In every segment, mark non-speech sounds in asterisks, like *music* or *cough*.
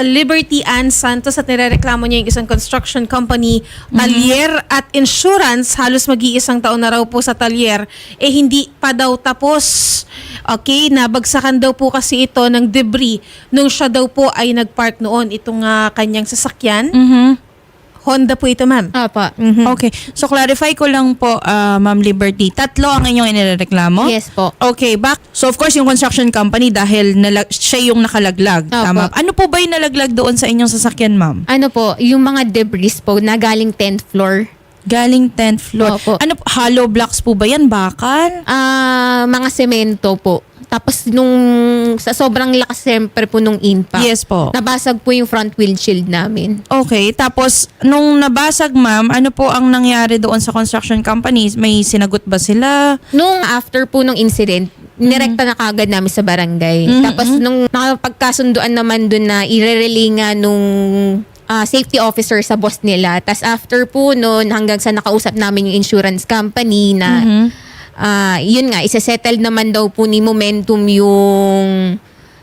Liberty Ann Santos at nirereklamo niya yung isang construction company, talyer at insurance, halos mag-iisang taon na raw po sa talyer, eh hindi pa daw tapos. Okay, nabagsakan daw po kasi ito ng debris nung siya daw po ay nagpark noon itong ah, kanyang sasakyan. Honda po ito, ma'am. Apa. Mhm. Okay. So clarify ko lang po, ah, Ma'am Liberty. Tatlo ang inyong inireklamo? Yes po. Okay, back. So of course yung construction company dahil nalag, siya yung nakalaglag. Opo. Tama. Ano po ba yung nalaglag doon sa inyong sasakyan, ma'am? Ano po, yung mga debris po na galing 10th floor. Galing 10th floor. Opo. Ano hollow blocks po ba yan? Bakal? Ah, mga semento po. Tapos nung sa sobrang lakas siyempre po nung impact. Yes po. Nabasag po yung front windshield namin. Okay, tapos nung nabasag ma'am, ano po ang nangyari doon sa construction companies? May sinagot ba sila? Nung after po nung incident, nirekta na kagad namin sa barangay. Mhm. Tapos nung nakapagkasunduan naman dun na irerelay nga nung ah, safety officer sa boss nila. Tapos after po nun, hanggang sa nakausap namin yung insurance company na Mhm. ah, yun nga, isa-settle naman daw po ni Momentum yung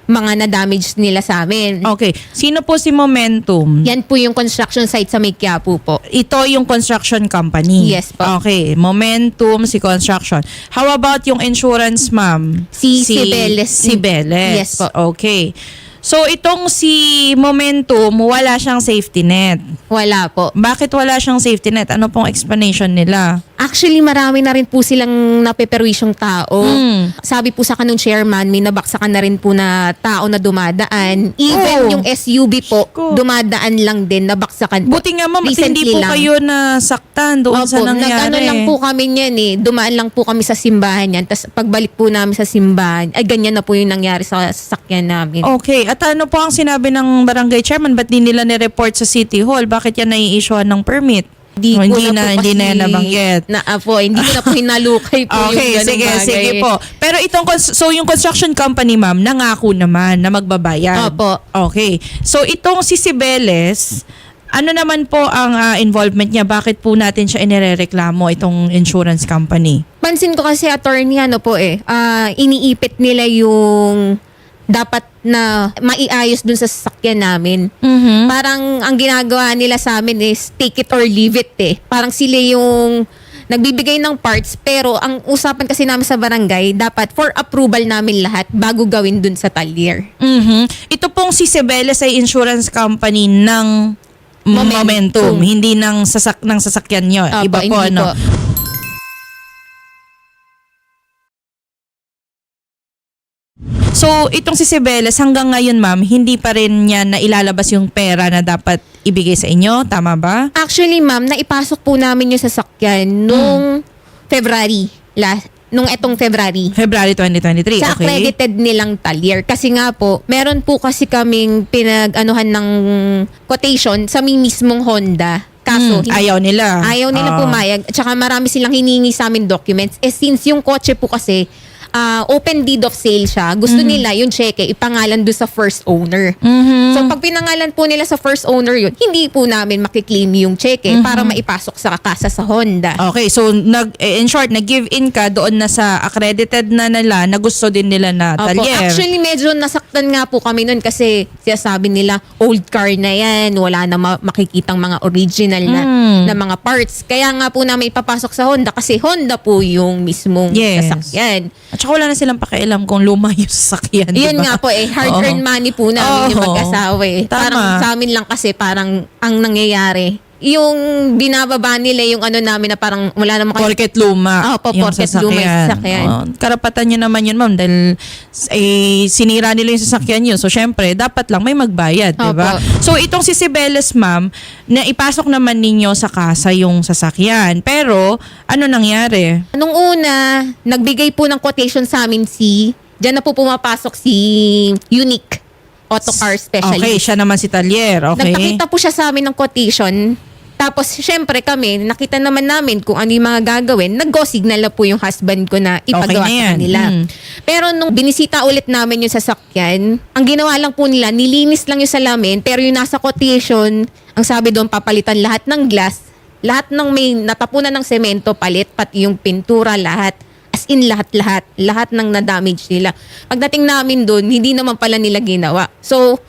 mga na-damage nila sa amin. Okay, sino po si Momentum? Yan po yung construction site sa May Quiapo po. Ito yung construction company. Yes po. Okay, Momentum si construction. How about yung insurance, ma'am? Si Cibeles. Si Beles. Yes po. Okay. So itong si Momentum, wala siyang safety net. Wala po. Bakit wala siyang safety net? Ano pong explanation nila? Actually, marami na rin po silang napeperwisyong tao. Mm. Sabi po sa kanong chairman, may nabaksakan na rin po na tao na dumadaan. Even Oh. yung SUV po, Ko. dumadaan lang din, nabaksakan po. Buti nga ma'am, hindi po lang. kayo nasaktan doon sa Opo, nangyari. nag-ano lang po kami niyan eh. Dumaan lang po kami sa simbahan yan. Tapos pagbalik po namin sa simbahan, ay ganyan na po yung nangyari sa sasakyan namin. Okay. At ano po ang sinabi ng barangay chairman? Ba't di nila ni-report sa City Hall? Bakit yan nai-issuean ng permit? Hindi Oh, ko hindi na, po hindi na yan nabanggit. Na, ah, po, hindi ko na po *laughs* hinalukay po yung Okay, ganung sige, bagay. sige po. Pero itong, cons- so yung construction company, ma'am, nangako naman na magbabayad. Opo. Okay. So itong si Sibeles, ano naman po ang ah, involvement niya? Bakit po natin siya inirereklamo, itong insurance company? Pansin ko kasi attorney ano po eh, ah, iniipit nila yung dapat na maiayos dun sa sasakyan namin. Mm-hmm. Parang ang ginagawa nila sa amin is take it or leave it eh. Parang sila yung nagbibigay ng parts pero ang usapan kasi namin sa barangay dapat for approval namin lahat bago gawin dun sa talyer. Mhm. Ito pong si Sibeles ay insurance company ng Momentum, Momentum. hindi ng sasak ng sasakyan niyo. Opo, Iba po hindi ano. po. So, itong si Sibeles hanggang ngayon, ma'am, hindi pa rin niya na ilalabas yung pera na dapat ibigay sa inyo, tama ba? Actually ma'am, naipasok po namin yung sasakyan nung February. Last, nung etong February. February 2023, sa okay? accredited nilang talyer. Kasi nga po, meron po kasi kaming pinag-anuhan ng quotation sa mi mismong Honda. Kaso, Hmm, hindi- ayaw nila. ayaw nila Ah. pumayag. At saka marami silang hiningi sa amin documents. Eh since yung kotse po kasi, ah, open deed of sale siya, gusto nila yung cheque ipangalan doon sa first owner. Mhm. So pag pinangalan po nila sa first owner yun, hindi po namin makiklaim yung cheque para maipasok sa kasa sa Honda. Okay, so nag eh, in short, nag-give in ka doon na sa accredited na nila na gusto din nila na Opo. talyer. Actually, medyo nasaktan nga po kami nun kasi sinasabi nila, old car na yan, wala na ma- makikitang mga original na, Mm. na mga parts. Kaya nga po namin ipapasok sa Honda kasi Honda po yung mismong Yes. sasakyan. At saka wala na silang pakialam kung luma yung sasakyan, Yun ba? nga po eh, hard-earned money po namin yung Oo. mag-asawa eh. Tama. Parang sa amin lang kasi parang ang nangyayari, yung binababa nila yung ano namin na parang wala namang Porket luma. Opo, yung porket luma yung sasakyan. Oo. karapatan nyo naman yun, ma'am. Dahil eh, sinira nila yung sasakyan nyo. So, syempre, dapat lang may magbayad, di ba? So, itong si Sibeles, ma'am, na ipasok naman ninyo sa kasa yung sasakyan. Pero, ano nangyari? Nung una, nagbigay po ng quotation sa amin si, dyan na po pumapasok si Unique Auto Car Specialist. Okay, siya naman si Talyer. Okay. Nagpakita po siya sa amin ng quotation. Tapos, syempre kami, nakita naman namin kung ano yung mga gagawin. Nag-go signal na po yung husband ko na ipagawa Okay na yan. kanila. Mm. Pero nung binisita ulit namin yung sasakyan, ang ginawa lang po nila, nilinis lang yung salamin, pero yung nasa quotation, ang sabi doon, papalitan lahat ng glass, lahat ng may natapunan ng semento, palit, pati yung pintura, lahat. As in lahat-lahat. Lahat ng na-damage nila. Pagdating namin doon, hindi naman pala nila ginawa. So,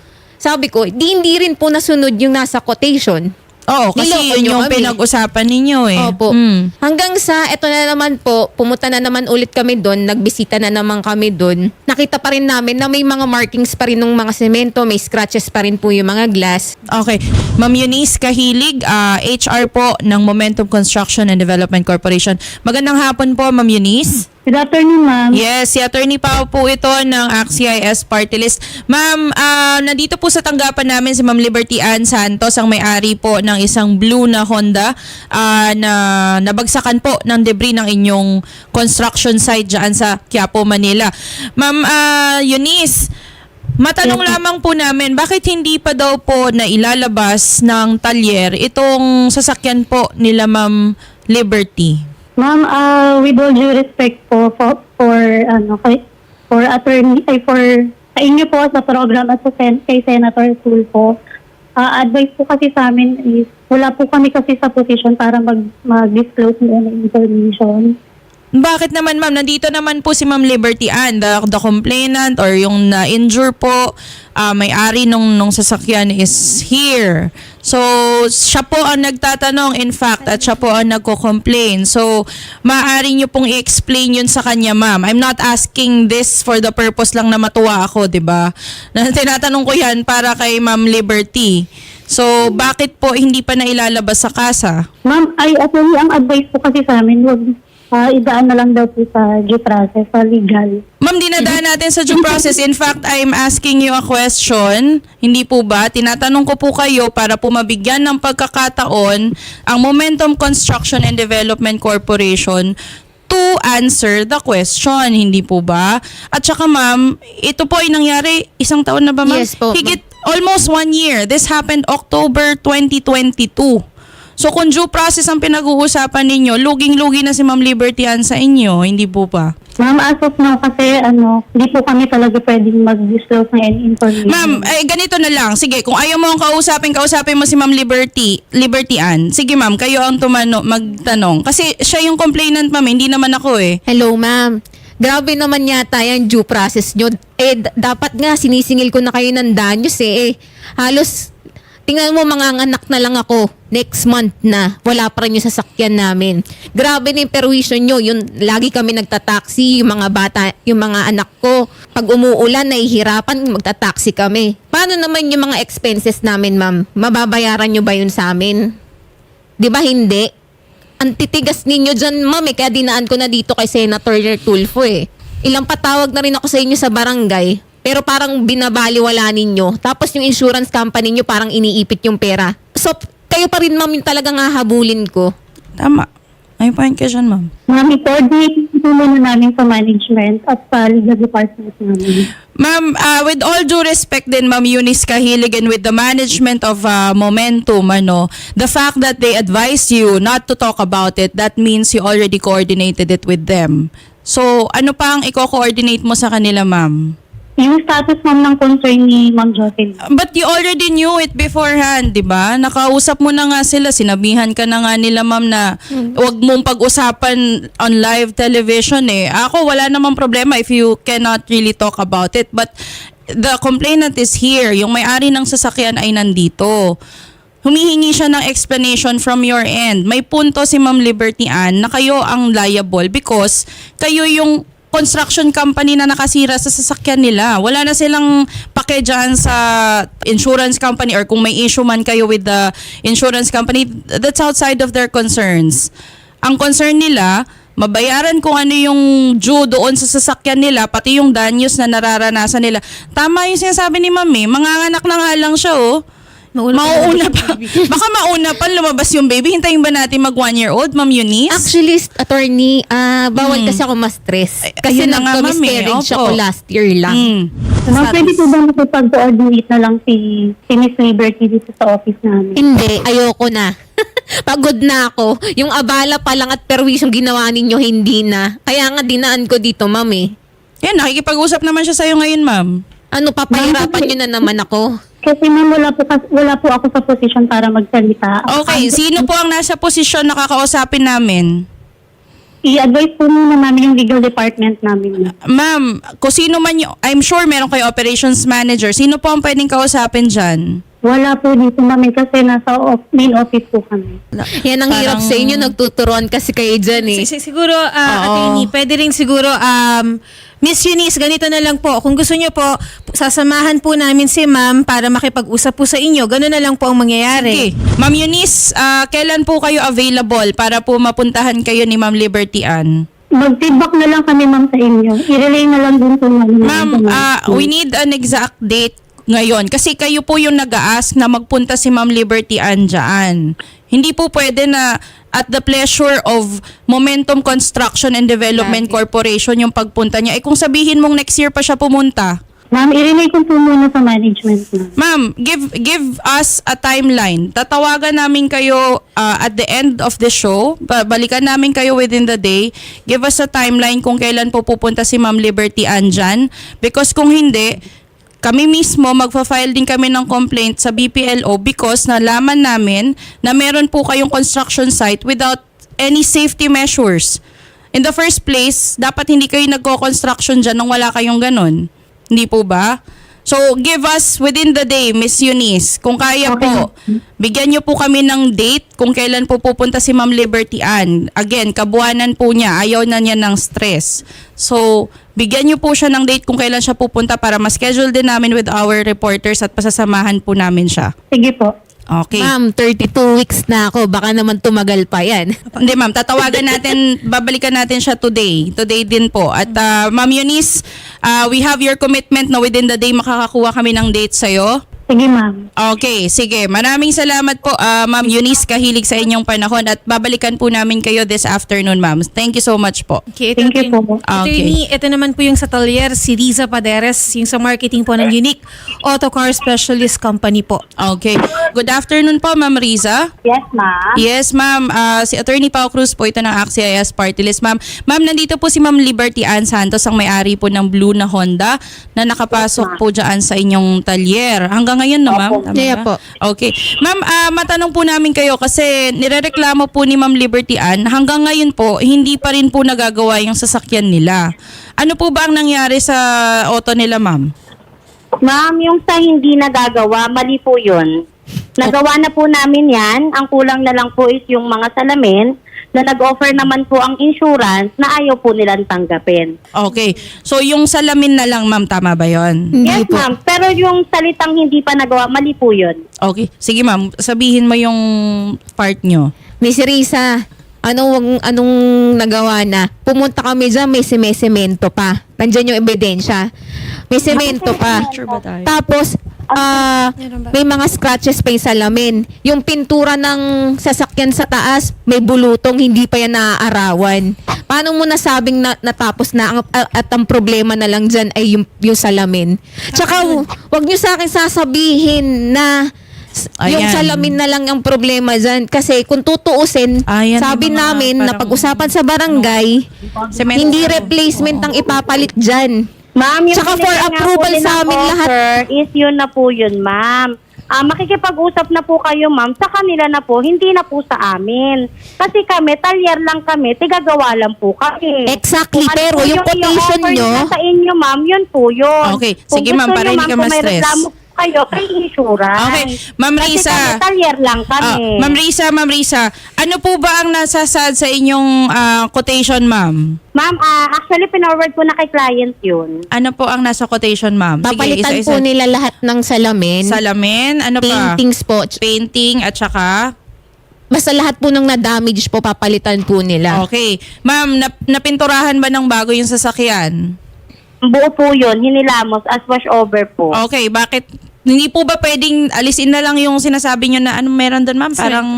Sabi ko, di hindi rin po nasunod yung nasa quotation. Oo, kasi Niloko yun nyo yung kami. pinag-usapan ninyo eh. Opo. Mm. Hanggang sa, eto na naman po, pumunta na naman ulit kami doon, nagbisita na naman kami doon. Nakita pa rin namin na may mga markings pa rin ng mga semento, may scratches pa rin po yung mga glass. Okay. Ma'am Eunice Kahilig, ah, HR po ng Momentum Construction and Development Corporation. Magandang hapon po, Ma'am Eunice. Good afternoon, ma'am. Yes, si Attorney Pao po ito ng AXIS Party List. Ma'am, ah, nandito po sa tanggapan namin si Ma'am Liberty Ann Santos, ang may-ari po ng isang blue na Honda ah, na nabagsakan po ng debris ng inyong construction site dyan sa Quiapo, Manila. Ma'am ah, Eunice, matanong lamang po namin, bakit hindi pa daw po na ilalabas ng talyer itong sasakyan po nila Ma'am Liberty? Ma'am, uh, with all due respect po for, for ano, kay, for attorney, ay for sa inyo po sa program at sa sen, kay Senator Tulfo, uh, advice po kasi sa amin is wala po kami kasi sa position para mag, mag-disclose ng information. Bakit naman ma'am? Nandito naman po si Ma'am Liberty Ann, the, the complainant or yung na-injure po, ah, may-ari nung, nung sasakyan is here. So, siya po ang nagtatanong in fact at siya po ang nagko-complain. So, maaari niyo pong i-explain yun sa kanya ma'am. I'm not asking this for the purpose lang na matuwa ako, di ba? *laughs* Na tinatanong ko yan para kay Ma'am Liberty. So, bakit po hindi pa nailalabas sa kasa? Ma'am, ay actually ang advice po kasi sa amin, wag uh, idaan na lang daw po sa due process, sa legal. Ma'am, dinadaan natin sa due process. In fact, I'm asking you a question. Hindi po ba? Tinatanong ko po kayo para po mabigyan ng pagkakataon ang Momentum Construction and Development Corporation to answer the question. Hindi po ba? At saka ma'am, ito po ay nangyari isang taon na ba ma'am? Yes po. Higit almost one year. This happened October 2022. So kung due process ang pinag-uusapan ninyo, luging-lugi na si Ma'am Liberty Ann sa inyo, hindi po ba? Ma'am, as of now kasi ano, hindi po kami talaga pwedeng mag-disclose ng any information. Ma'am, eh, ganito na lang. Sige, kung ayaw mo ang kausapin, kausapin mo si Ma'am Liberty, Liberty Ann. Sige ma'am, kayo ang tumano, magtanong. Kasi siya yung complainant ma'am, hindi naman ako eh. Hello, ma'am. Grabe naman yata yung due process nyo. Eh, d- dapat nga sinisingil ko na kayo ng danyos eh. eh. Halos, tingnan mo mga anak na lang ako. Next month na. Wala pa rin yung sasakyan namin. Grabe na yung perwisyon nyo. Yung, lagi kami nagtataksi, yung mga bata, yung mga anak ko. Pag umuulan, nahihirapan, magtataksi kami. Paano naman yung mga expenses namin, ma'am? Mababayaran nyo ba yun sa amin? Di ba hindi? Ang titigas ninyo dyan, ma'am, eh, kaya dinaan ko na dito kay Senator Tulfo eh. Ilang patawag na rin ako sa inyo sa barangay, pero parang binabaliwala ninyo. Tapos yung insurance company nyo parang iniipit yung pera. So, kayo pa rin, ma'am, yung talagang hahabulin ko. Tama. May point ka dyan, ma'am. Ma'am, i-coordinate po muna namin sa management at sa legal department namin. Ma'am, ah, with all due respect din, Ma'am Eunice Kahilig and with the management of ah, Momentum, ano, the fact that they advised you not to talk about it, that means you already coordinated it with them. So, ano pa ang i-coordinate mo sa kanila, ma'am? Yung status ma'am ng concern ni Ma'am Jocelyn. But you already knew it beforehand, di ba? Nakausap mo na nga sila, sinabihan ka na nga nila ma'am na wag mong pag-usapan on live television eh. Ako, wala namang problema if you cannot really talk about it. But the complainant is here. Yung may-ari ng sasakyan ay nandito. Humihingi siya ng explanation from your end. May punto si Ma'am Liberty Ann na kayo ang liable because kayo yung construction company na nakasira sa sasakyan nila. Wala na silang pake dyan sa insurance company or kung may issue man kayo with the insurance company, that's outside of their concerns. Ang concern nila, mabayaran kung ano yung due doon sa sasakyan nila, pati yung danyos na nararanasan nila. Tama yung sinasabi ni Mami, manganganak na nga lang siya oh. Mauna pa Mauuna pa. *laughs* Baka mauna pa lumabas yung baby. Hintayin ba natin mag one year old, Ma'am Eunice? Actually, attorney, ah, bawal kasi ako ma-stress. Kasi ayun na nga, ma'am, eh. ako last year lang. Mm. Ma'am, pwede po ba makipag-coordinate na lang si, si Miss Liberty dito sa office namin? Hindi, ayoko na. *laughs* Pagod na ako. Yung abala pa lang at perwis yung ginawa ninyo, hindi na. Kaya nga dinaan ko dito, ma'am eh. Yan, nakikipag-usap naman siya sa'yo ngayon, ma'am. Ano, papahirapan nyo na naman ako. Kasi ma'am, wala po, kas- wala po ako sa position para magsalita. Okay, sino po ang nasa posisyon na kakausapin namin? i-advise po muna namin yung legal department namin. Ma'am, kung sino man yung, I'm sure meron kayo operations manager. Sino po ang pwedeng kausapin dyan? Wala po dito namin kasi nasa off- main office po kami. Yan ang hirap Parang- sa inyo, nagtuturuan kasi kayo dyan eh. Si- si- siguro, ah, Oo. attorney, pwede rin siguro, um, Miss Eunice, ganito na lang po. Kung gusto niyo po, sasamahan po namin si ma'am para makipag-usap po sa inyo. Ganun na lang po ang mangyayari. Okay. Ma'am Eunice, ah, kailan po kayo available para po mapuntahan kayo ni Ma'am Liberty Ann? Mag-feedback na lang kami ma'am sa inyo. I-relay na lang din po namin. Ma'am, ah, we need an exact date ngayon. Kasi kayo po yung nag-ask na magpunta si Ma'am Liberty Ann dyan. Hindi po pwede na at the pleasure of Momentum Construction and Development Corporation yung pagpunta niya. Eh kung sabihin mong next year pa siya pumunta, Ma'am, i-relay ko po muna sa management na. Ma'am, give give us a timeline. Tatawagan namin kayo uh, at the end of the show. Ba- Balikan namin kayo within the day. Give us a timeline kung kailan po pupunta si Ma'am Liberty Ann dyan. Because kung hindi, kami mismo magfa-file din kami ng complaint sa BPLO because nalaman namin na meron po kayong construction site without any safety measures. In the first place, dapat hindi kayo nagko-construction dyan nang wala kayong ganun. Hindi po ba? So, give us within the day, Miss Eunice. Kung kaya po, bigyan niyo po kami ng date kung kailan po pupunta si Ma'am Liberty Ann. Again, kabuanan po niya. Ayaw na niya ng stress. So, bigyan niyo po siya ng date kung kailan siya pupunta para ma-schedule din namin with our reporters at pasasamahan po namin siya. Sige po. Okay. Ma'am, 32 weeks na ako. Baka naman tumagal pa yan. *laughs* Hindi ma'am, tatawagan natin, babalikan natin siya today. Today din po. At uh, Ma'am Eunice, uh, we have your commitment na within the day makakakuha kami ng date sa'yo. Sige ma'am. Okay, sige. Maraming salamat po, ah, Ma'am Eunice, kahilig sa inyong panahon at babalikan po namin kayo this afternoon, Ma'am. Thank you so much po. Okay, Thank you po. Attorney, ito naman po yung sa Talier, si Riza Paderes, yung sa marketing po ng Unique Auto Car Specialist Company po. Okay. Good afternoon po, Ma'am Riza. Yes ma'am. Yes, ma'am. Ah, si Attorney Pao Cruz po ito ng AXIS Party List, ma'am. Ma'am, nandito po si Ma'am Liberty Ann Santos, ang may-ari po ng blue na Honda na nakapasok po dyan sa inyong talyer. Hanggang ngayon na, ma'am? Tama Yeah ba? po. Okay. Ma'am, ah, matanong po namin kayo kasi nirereklamo po ni Ma'am Liberty Ann, hanggang ngayon po, hindi pa rin po nagagawa yung sasakyan nila. Ano po ba ang nangyari sa auto nila, ma'am? Ma'am, yung sa hindi nagagawa, mali po yun. Nagawa na po namin yan. Ang kulang na lang po is yung mga salamin na nag-offer naman po ang insurance na ayaw po nilang tanggapin. Okay. So, yung salamin na lang, ma'am, tama ba yon? Hindi yes, po. ma'am. Pero yung salitang hindi pa nagawa, mali po yun. Okay. Sige, ma'am. Sabihin mo yung part nyo. Miss Risa, anong, anong nagawa na? Pumunta kami dyan, may semesemento pa. Nandyan yung ebidensya. May semento pa. Sure ba tayo? Tapos, ah, may mga scratches pa yung salamin. Yung pintura ng sasakyan sa taas, may bulutong, hindi pa yan naaarawan. Paano mo nasabing na, natapos na ang, at ang problema na lang dyan ay yung, yung salamin? Tsaka, wag nyo sa akin sasabihin na s- yung Ayan. salamin na lang ang problema dyan. Kasi kung tutuusin, Ayan, sabi namin na pag-usapan sa barangay, Semento. hindi replacement ang ipapalit dyan. Ma'am, yung Tsaka for binigay nga approval sa amin lahat. offer is yun na po yun, ma'am. Ah, makikipag-usap na po kayo, ma'am, sa kanila na po, hindi na po sa amin. Kasi kami, talyer lang kami, tigagawa lang po kami. Exactly, Kung ano pero po yung quotation i-offer nyo- nila sa inyo, ma'am, yun po yun. Okay, Kung sige, gusto ma'am, para nyo, hindi ka kung may ma-stress. reklamo po kayo, kay insurance. Okay, Ma'am Kasi Risa. kami, talyer lang Ah, kami. ma'am Risa, Ma'am Risa, ano po ba ang nasasad sa inyong ah, quotation, ma'am? Ma'am, ah, actually, pinorward po na kay client yun. Ano po ang nasa quotation, ma'am? Sige, Papalitan isa-isa. po nila lahat ng salamin, Salamin, ano pa? paintings po. Ts- Painting at saka? Basta lahat po ng na-damage po, papalitan po nila. Okay. Ma'am, nap- napinturahan ba ng bago yung sasakyan? Buo po yun, hinilamos as wash over po. Okay, bakit? Hindi po ba pwedeng alisin na lang yung sinasabi nyo na ano meron doon, ma'am? Parang,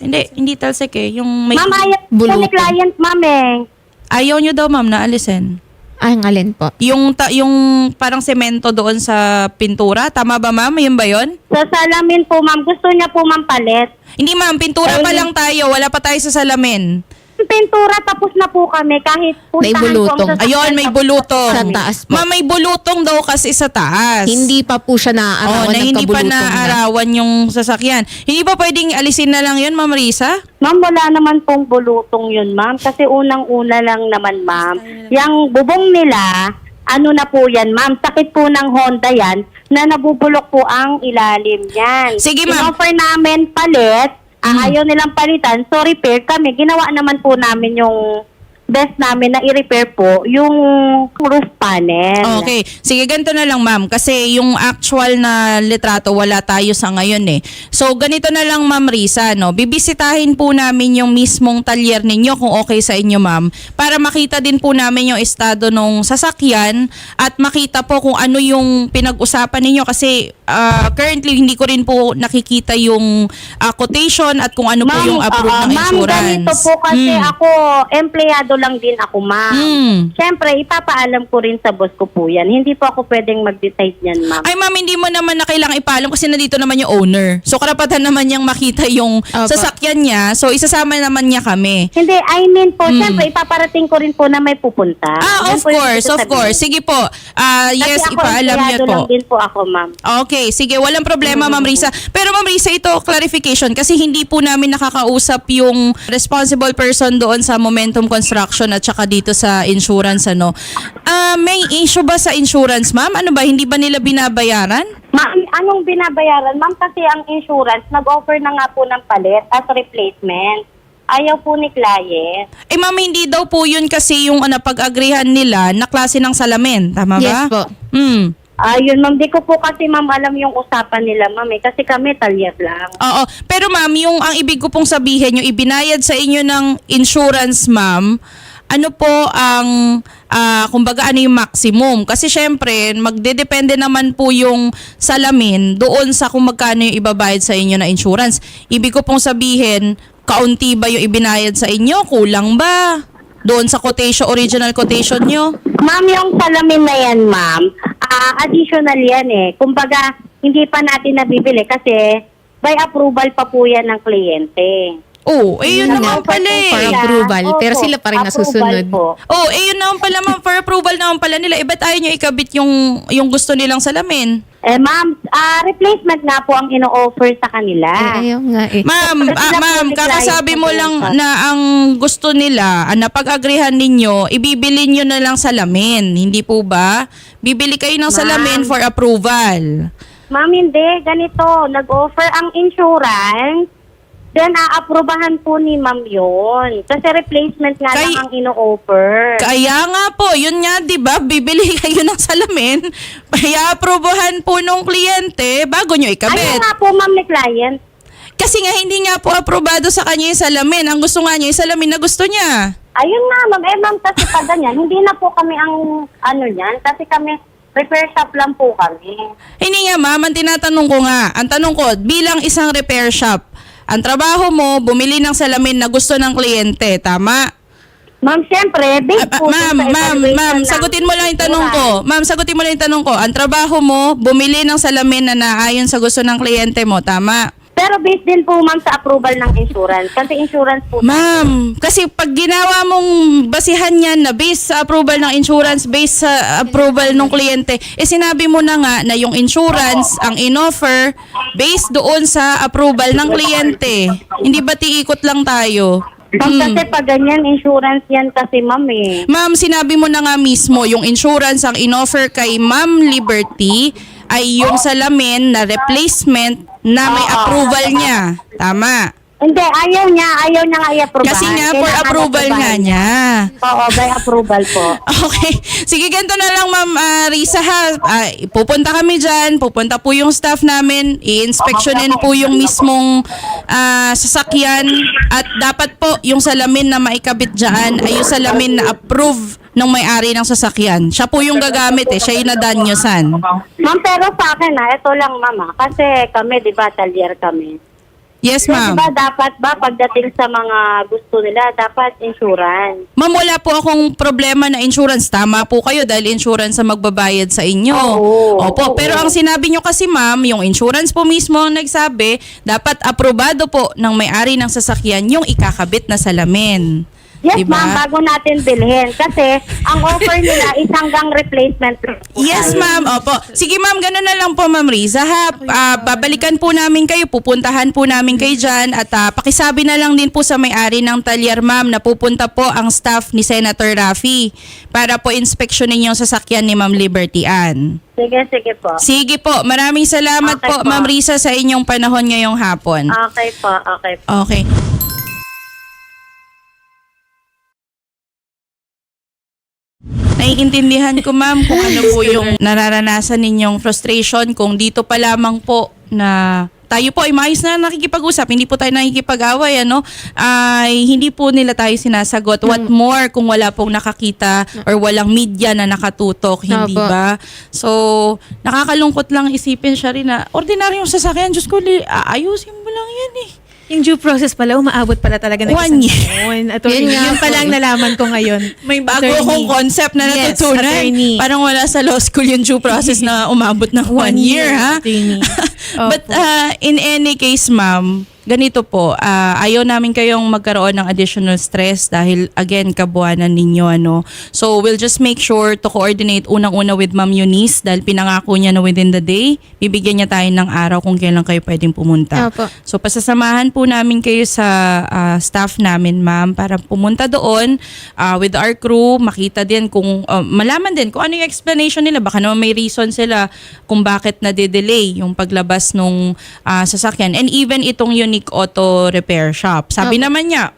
hindi, hindi talsik eh. Yung may, Ma'am, ayaw po ni client, ma'am eh. ayaw nyo daw, ma'am, na alisin. Ay, ang alin po. Yung, ta- yung parang semento doon sa pintura, tama ba, ma'am? Yun ba yun? Sa salamin po, ma'am, gusto niya po, ma'am, palit. Hindi, ma'am, pintura pa lang tayo. Wala pa tayo sa salamin. Pintura tapos na po kami kahit May puntahan bulutong. po ang sasakyan, Ayun, may tapos bulutong. Sa taas po. Ma, may bulutong daw kasi sa taas. Hindi pa po siya Oh, naaarawan na hindi pa nagkabulutong na. naaarawan yung sasakyan. Hindi ba pwedeng alisin na lang yun, Ma'am Risa? Ma'am, wala naman pong bulutong yun, ma'am. Kasi unang-una lang naman, ma'am. Yang bubong nila, ano na po yan, ma'am. Sakit po ng Honda yan na nabubulok po ang ilalim niyan. Sige, ma'am. In-offer namin palit. Ah, Ayaw nilang palitan. So, repair kami. Ginawa naman po namin yung best namin na i-repair po yung roof panel. Okay. Sige, ganito na lang, ma'am. Kasi yung actual na litrato, wala tayo sa ngayon eh. So, ganito na lang, ma'am Risa, no? Bibisitahin po namin yung mismong talyer ninyo kung okay sa inyo, ma'am. Para makita din po namin yung estado ng sasakyan at makita po kung ano yung pinag-usapan ninyo. Kasi ah, currently, hindi ko rin po nakikita yung ah, quotation at kung ano po yung approve oo, ng ma'am, insurance. ganito po kasi Hmm. ako, empleyado lang din ako, ma'am. Hmm. Siyempre, ipapaalam ko rin sa boss ko po yan. Hindi po ako pwedeng mag-decide yan, ma'am. Ay ma'am, hindi mo naman na kailangang ipaalam kasi nandito naman yung owner. So karapatan naman niyang makita yung Opo. sasakyan niya. So isasama naman niya kami. Hindi, I mean po, siyempre, ipaparating ko rin po na may pupunta. Ah, Yan of po yung course, of sasabihin. course. Sige po. Ah, Kasi yes, ako, ipaalam empleyado po. lang din po ako, ma'am. Okay, sige, walang problema Ma'am Risa. Pero Ma'am Risa, ito clarification kasi hindi po namin nakakausap yung responsible person doon sa Momentum Construction at saka dito sa insurance ano. Ah, may issue ba sa insurance, Ma'am? Ano ba hindi ba nila binabayaran? Ma'am, anong binabayaran? Ma'am, kasi ang insurance, nag-offer na nga po ng palit as replacement. Ayaw po ni client. Eh ma'am, hindi daw po yun kasi yung ano, pag-agrihan nila na klase ng salamin. Tama ba? Yes po. Hmm. Ayun, ma'am, di ko po kasi, ma'am, alam yung usapan nila, ma'am, eh. Kasi kami, talyer lang. Oo. Pero ma'am, yung ang ibig ko pong sabihin, yung ibinayad sa inyo ng insurance, ma'am, ano po ang, ah, kumbaga ano yung maximum? Kasi syempre, magdedepende naman po yung salamin doon sa kung magkano yung ibabayad sa inyo na insurance. Ibig ko pong sabihin, kaunti ba yung ibinayad sa inyo? Kulang ba? Doon sa quotation, original quotation nyo? Ma'am, yung salamin na yan, ma'am, ah, additional yan eh. Kumbaga, hindi pa natin nabibili kasi by approval pa po yan ng kliyente. Oh, eh yun Yun naman nga, pala eh. for approval. Pero sila pa rin approval nasusunod. Po. Oh, eh yun naman pala ma'am, for approval naman pala nila. Eh, ba't ayaw nyo ikabit yung, yung gusto nilang salamin? Eh, ma'am, ah, replacement nga po ang ino-offer sa kanila. Eh, ayaw nga eh. Ma'am, Kasi ah, sila ma'am, kakasabi mo lang na ang gusto nila, ah, na pag-agrihan ninyo, ibibili nyo na lang salamin. Hindi po ba? Bibili kayo ng salamin for approval. Ma'am, hindi. Ganito, nag-offer ang insurance, then aaprubahan po ni ma'am yun. Kasi replacement nga Kay- lang ang ino-offer. Kaya nga po, yun nga, di ba? Bibili *laughs* kayo ng salamin, kaya aprobohan po nung kliyente bago nyo Ayun ikabit. nga po, ma'am, ni client. Kasi nga hindi nga po aprobado sa kanya yung salamin. Ang gusto nga niya yung salamin na gusto niya. Ayun nga, ma'am. Eh, ma'am, kasi pag ganyan, hindi na po kami ang ano yan. Kasi kami, repair shop lang po kami. Hindi nga ma'am, ang tinatanong ko nga, ang tanong ko, bilang isang repair shop, ang trabaho mo, bumili ng salamin na gusto ng kliyente, tama? Ma'am, syempre, based Ah, po ma'am, sa ma'am, ma'am, ng sagutin mo lang yung tanong ko. Ma'am, sagutin mo lang yung tanong ko. Ang trabaho mo, bumili ng salamin na naayon sa gusto ng kliyente mo, tama? Pero based din po, ma'am, sa approval ng insurance. Kasi insurance po. Ma'am, kasi pag ginawa mong basihan yan na based sa approval ng insurance, based sa approval ng kliyente, eh sinabi mo na nga na yung insurance ang inoffer based doon sa approval ng kliyente. Hindi ba tiikot lang tayo? Ma'am, Hmm. kasi pag ganyan, insurance yan kasi, ma'am, eh. Ma'am, sinabi mo na nga mismo, yung insurance ang inoffer kay Ma'am Liberty ay yung salamin na replacement na may Oo. approval niya. Tama. Hindi, ayaw niya. Ayaw niya nga i-approve. Kasi nga for approval nga niya. Oo, by approval po. *laughs* Okay. Sige, ganito na lang, Ma'am ah, Risa ha. Ah, pupunta kami dyan. Pupunta po yung staff namin. I-inspectionin po yung mismong ah, sasakyan. At dapat po yung salamin na maikabit dyan ay yung salamin na approve ng may-ari ng sasakyan. Siya po yung gagamit eh. Siya yung nadanyosan. Ma'am, pero sa akin, ha, ito lang, mama. Kasi kami, di ba, talyer kami. Yes, So, ma'am. ba, dapat ba, pagdating sa mga gusto nila, dapat insurance. Ma'am, wala po akong problema na insurance. Tama po kayo dahil insurance ang magbabayad sa inyo. Oo. Opo, Oo. pero ang sinabi nyo kasi ma'am, yung insurance po mismo ang nagsabi, dapat aprobado po ng may-ari ng sasakyan yung ikakabit na salamin. Yes, Diba? ma'am, bago natin bilhin. Kasi ang offer nila is hanggang replacement. Yes, ma'am. Opo. Sige, ma'am. Ganun na lang po, ma'am Riza. Ha? Ah, babalikan po namin kayo. Pupuntahan po namin kayo dyan. At ah, pakisabi na lang din po sa may-ari ng talyer, ma'am, na pupunta po ang staff ni Senator Raffy para po inspeksyonin yung sasakyan ni Ma'am Liberty Ann. Sige, sige po. Sige po. Maraming salamat Okay po, po. ma'am Riza, sa inyong panahon ngayong hapon. Okay po, okay po. Okay. Naiintindihan ko ma'am kung *laughs* ano po yung nararanasan ninyong frustration kung dito pa lamang po na tayo po ay maayos na nakikipag-usap, hindi po tayo nakikipag-away, ano, ay hindi po nila tayo sinasagot. What more kung wala pong nakakita or walang media na nakatutok, hindi Opo. ba? So, nakakalungkot lang isipin siya rin na ordinaryong sasakyan, Diyos ko, li- aayusin mo lang yan eh. Yung due process pala, umaabot pala talaga ng One isang year. taon. Attorney, Yun yun pala ang nalaman ko ngayon. May bago Attorney. akong concept na Yes, natutunan. attorney. Parang wala sa law school yung due process na *laughs* umabot ng one, year, ha? attorney. *laughs* But uh, in any case, ma'am, ganito po, ah, ayaw namin kayong magkaroon ng additional stress dahil again, kabuanan ninyo ano. So we'll just make sure to coordinate unang-una with Ma'am Eunice dahil pinangako niya na within the day, bibigyan niya tayo ng araw kung kailan kayo pwedeng pumunta. Opo. So pasasamahan po namin kayo sa ah, staff namin, ma'am, para pumunta doon ah, with our crew, makita din kung, ah, malaman din kung ano yung explanation nila. Baka naman may reason sila kung bakit na-delay yung paglabas nung ah, sasakyan. And even itong unique auto repair shop. Sabi Opo. naman niya,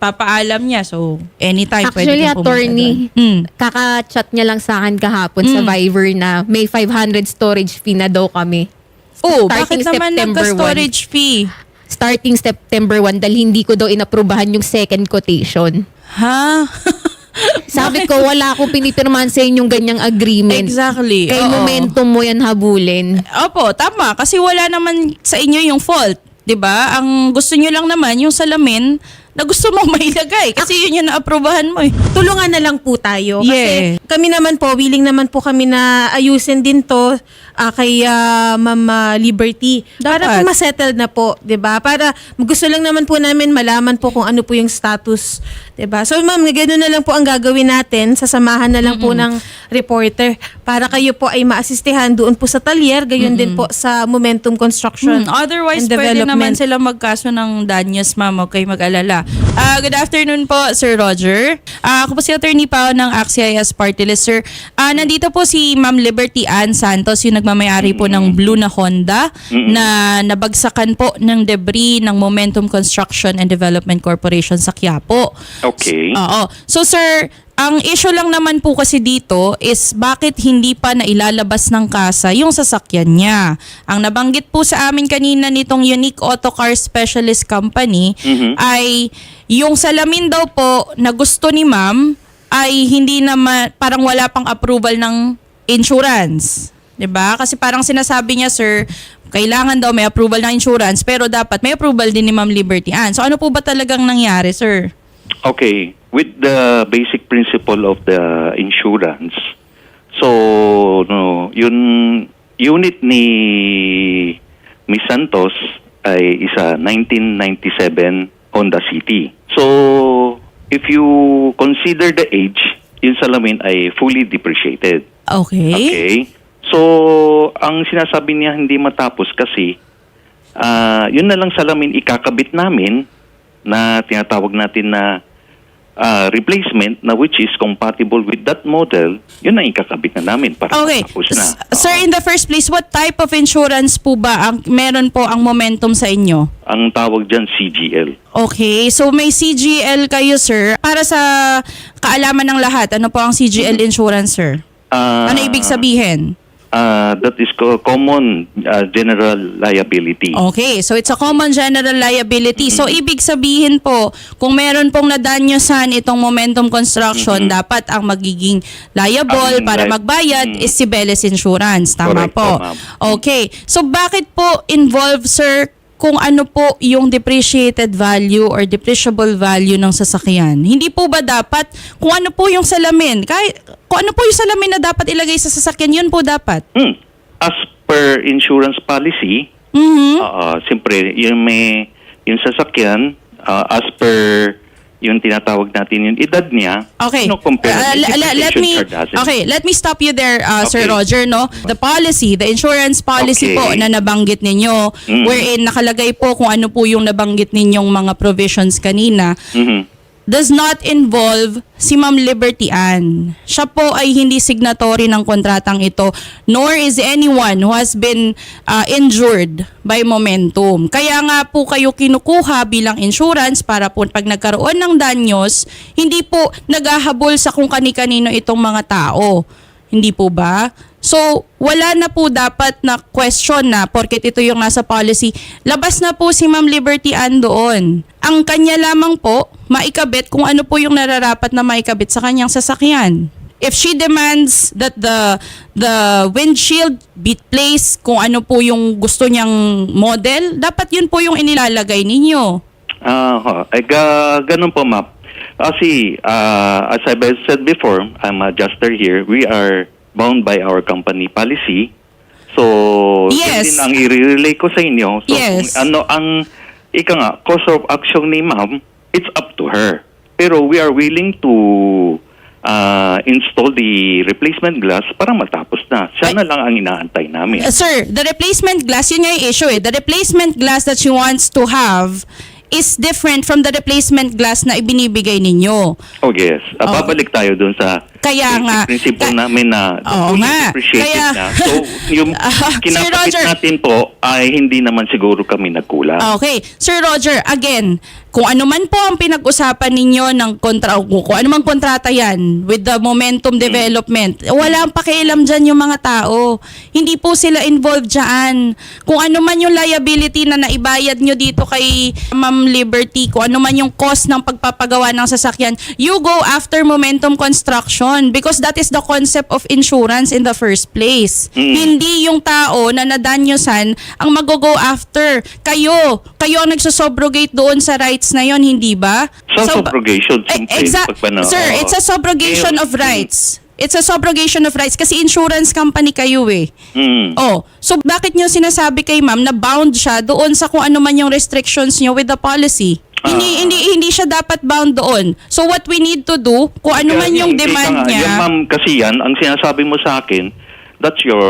papaalam niya. So, anytime pwede Actually, kang pumunta attorney. Hmm. kaka-chat niya lang sa akin kahapon sa Mm. Viber na may 500 storage fee na daw kami. Oh, bakit Starting naman September nagka-storage fee? Starting September 1 dahil hindi ko daw inaprubahan yung second quotation. Ha? *laughs* Sabi ko, wala akong pinipirmahan sa inyong ganyang agreement. exactly. Kay oo. momentum mo yan habulin. Opo, tama. Kasi wala naman sa inyo yung fault. 'Di ba? Ang gusto nyo lang naman yung salamin na gusto mong *laughs* mailagay. Kasi yun yung na-aprobahan mo eh. tulungan na lang po tayo. Yeah. Kasi kami naman po, willing naman po kami na ayusin din to ah, kay ah, Ma'am ah, Liberty. Para Dapat. po masettle na po, 'di ba? Para gusto lang naman po namin malaman po kung ano po yung status, 'di ba? So ma'am, ganoon na lang po ang gagawin natin, sasamahan na lang po ng reporter para kayo po ay maasistehan doon po sa talyer, gayon din po sa Momentum Construction. Hmm, Otherwise, and pwede naman sila magkaso ng danyos, ma'am. Kayo mag-alala. Ah, good afternoon po, Sir Roger. Ah, ako po si Attorney Pao ng AXIS Party List, Sir. Ah, nandito po si Ma'am Liberty Ann Santos, yung nagmamayari po ng blue na Honda na nabagsakan po ng debris ng Momentum Construction and Development Corporation sa Quiapo. Okay. Oo. So sir, ang issue lang naman po kasi dito is bakit hindi pa nailalabas ng kasa yung sasakyan niya. Ang nabanggit po sa amin kanina nitong Unique Auto Car Specialist Company Mhm. ay yung salamin daw po na gusto ni ma'am ay hindi naman, parang wala pang approval ng insurance. 'Di ba? Kasi parang sinasabi niya, sir, kailangan daw may approval ng insurance pero dapat may approval din ni Ma'am Liberty Ann. So ano po ba talagang nangyari, sir? Okay. With the basic principle of the insurance, so no, yun unit ni Miss Santos ay isa 1997 Honda City. So if you consider the age, yung salamin ay fully depreciated. Okay. Okay. So, ang sinasabi niya hindi matapos kasi ah yun na lang salamin ikakabit namin na tinatawag natin na ah, replacement na which is compatible with that model, yun ang ikakabit na namin para Okay. matapos na. S- Sir, in the first place, what type of insurance po ba ang meron po ang momentum sa inyo? Ang tawag dyan CGL. Okay, so may CGL kayo, sir. Para sa kaalaman ng lahat, ano po ang CGL insurance, sir? Ah, Ano ibig sabihin? Ah, that is co- common ah, general liability. Okay, so it's a common general liability. So ibig sabihin po, kung meron pong nadanyosan itong Momentum Construction, dapat ang magiging liable Ang para li- magbayad Mm. is si Beles Insurance. Tama Correct po. ma'am. Okay. So bakit po involved, sir, kung ano po yung depreciated value or depreciable value ng sasakyan? Hindi po ba dapat kung ano po yung salamin? Kahit kung ano po yung salamin na dapat ilagay sa sasakyan, yun po dapat. Hmm. As per insurance policy, Mhm. Ah, siyempre, yung may yung sasakyan ah, as per yung tinatawag natin yung edad niya, Okay. no, compare Uh, let me. Okay, let me stop you there, uh, Sir Okay. Roger, no? The policy, the insurance policy Okay. po na nabanggit ninyo, Mm. wherein nakalagay po kung ano po yung nabanggit ninyong mga provisions kanina, Mhm. Does not involve si Ma'am Liberty Ann. Siya po ay hindi signatory ng kontratang ito, nor is anyone who has been uh, injured by momentum. Kaya nga po kayo kinukuha bilang insurance para po pag nagkaroon ng danyos, hindi po naghahabol sa kung kani-kanino itong mga tao. Hindi po ba? So, wala na po dapat na question na porket ito yung nasa policy. Labas na po si Ma'am Liberty Ann doon. Ang kanya lamang po, maikabit kung ano po yung nararapat na maikabit sa kanyang sasakyan. If she demands that the the windshield be placed kung ano po yung gusto niyang model, dapat yun po yung inilalagay ninyo. Ah, eh, ga, ganun po, ma'am. Kasi, ah, as I've said before, I'm a adjuster here, we are bound by our company policy. So, yun Yes. din ang i-relay ko sa inyo. So, Yes. kung ano ang, ika nga, course of action ni ma'am, it's up to her. Pero we are willing to ah, install the replacement glass para matapos na. Siya na lang ang inaantay namin. Uh, sir, the replacement glass, yun nga yung issue eh. The replacement glass that she wants to have is different from the replacement glass na ibinibigay ninyo. Oh yes. Oh. babalik tayo dun sa Kaya nga. principle Ka- namin na Oo fully nga. appreciated Kaya- na. *laughs* So, yung Ah, *laughs* Sir kinakapit Roger. natin po ay hindi naman siguro kami nagkulang. Okay. Sir Roger, again, kung ano man po ang pinag-usapan ninyo ng kontra, kung ano man kontrata yan with the momentum development, wala ang pakialam dyan yung mga tao. Hindi po sila involved dyan. Kung ano man yung liability na naibayad nyo dito kay Ma'am Liberty, kung ano man yung cost ng pagpapagawa ng sasakyan, you go after momentum construction because that is the concept of insurance in the first place. Mm. Hindi yung tao na nadanyosan ang mag-go after. Kayo, kayo ang nagsusubrogate doon sa rights na yon hindi ba? Sa So, subrogation, eh, siyempre, exa- pag pano- Sir, oo. it's a subrogation of rights. It's a subrogation of rights kasi insurance company kayo eh. Mm. Oh, so bakit niyo sinasabi kay ma'am na bound siya doon sa kung ano man yung restrictions niyo with the policy? Hindi Ah. hindi hindi siya dapat bound doon. So what we need to do, kung ano man yung demand niya. Yan, ma'am, kasi yan, ang sinasabi mo sa akin, that's your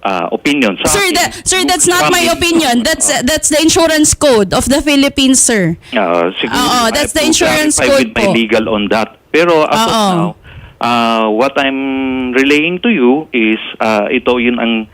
ah, opinion. Sa Sir, akin, that, sir, that's not my opinion. That's that's the insurance code of the Philippines, sir. Ah, siguro, Oo, I that's the insurance code with my po. legal on that. Pero as of Oo. now, ah, what I'm relaying to you is ah, ito yun ang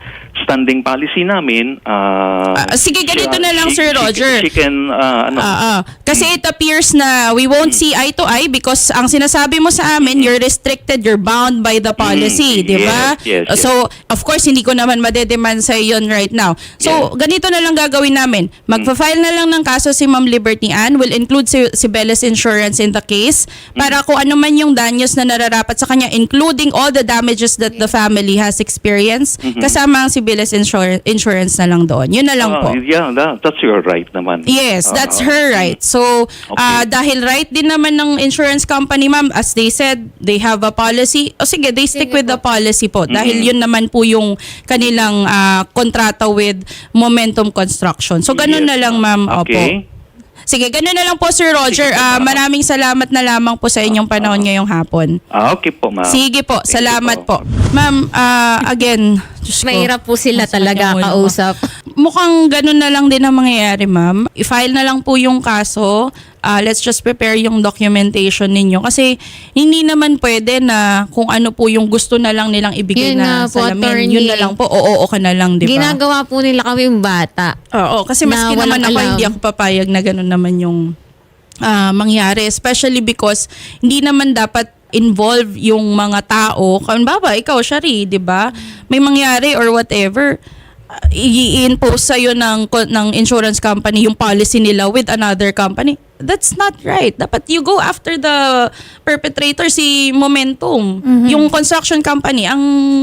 standing policy namin. ah, Ah, sige, ganito siya- na lang, she- Sir she- Roger. She, can, ah, ano, Ah, ah. Kasi it appears na we won't see eye to eye because ang sinasabi mo sa amin, you're restricted, you're bound by the policy, Mm, di ba? yes, yes, yes. So, of course, hindi ko naman madedemand sa yun right now. So, ganito na lang gagawin namin. Magpa-file na lang ng kaso si Ma'am Liberty Ann. Will include si, si Bella's Insurance in the case para kung ano man yung danyos na nararapat sa kanya, including all the damages that the family has experienced, kasama ang si Bella's Insur- Insurance na lang doon. Yun na lang ah, po. yeah, that, that's your right naman. Yes, Ah, that's ah. her right. So, ah, dahil right din naman ng insurance company, ma'am, as they said, they have a policy. O sige, they stick with the policy po. Dahil yun naman po yung kanilang ah, kontrata with Momentum Construction. So, ganun Yes, na lang, ma'am. Opo. Okay. Sige, ganun na lang po, Sir Roger. Sige po, Ah, maraming salamat na lamang po sa inyong panahon ngayong hapon. Ah, okay po, ma'am. Sige po, Thank salamat po. Ma'am, ah, again, Diyos. Mahirap po sila Masakit talaga kausap. Mukhang ganun na lang din ang mangyayari, ma'am. I-file na lang po yung kaso. Ah, let's just prepare yung documentation ninyo. Kasi hindi naman pwede na kung ano po yung gusto na lang nilang ibigay Yun na nga po, salamin. attorney. Yun na lang po. Oo, oo ka na lang, di ba? Ginagawa po nila kaming bata. Oo, kasi na maski naman ako, alam. hindi ako papayag na ganun naman yung ah, mangyari. Especially because hindi naman dapat involve yung mga tao. Kanbaba, ikaw, Shari, di ba? May mangyari or whatever ah, i-impose sa'yo ng, ng insurance company yung policy nila with another company. That's not right. Dapat you go after the perpetrator si Momentum. Yung construction company ang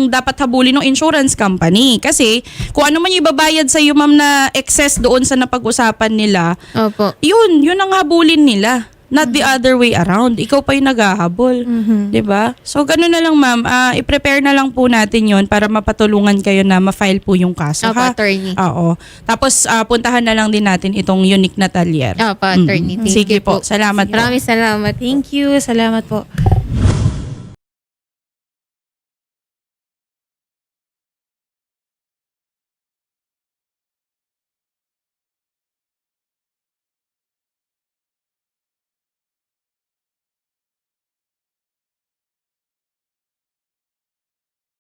dapat habulin ng insurance company. Kasi kung ano man yung ibabayad sa iyo ma'am na excess doon sa napag-usapan nila, Opo. yun, yun ang habulin nila. Not the other way around. Ikaw pa yung naghahabol. Mhm. 'Di ba? So ganun na lang ma'am, Ah, i-prepare na lang po natin 'yon para mapatulungan kayo na ma-file po yung kaso Opo, ha. attorney. Oo. Tapos ah, puntahan na lang din natin itong unique na talyer. Opo, attorney. Mm. Thank Sige you po. Salamat po. Maraming salamat. Thank you. Salamat po.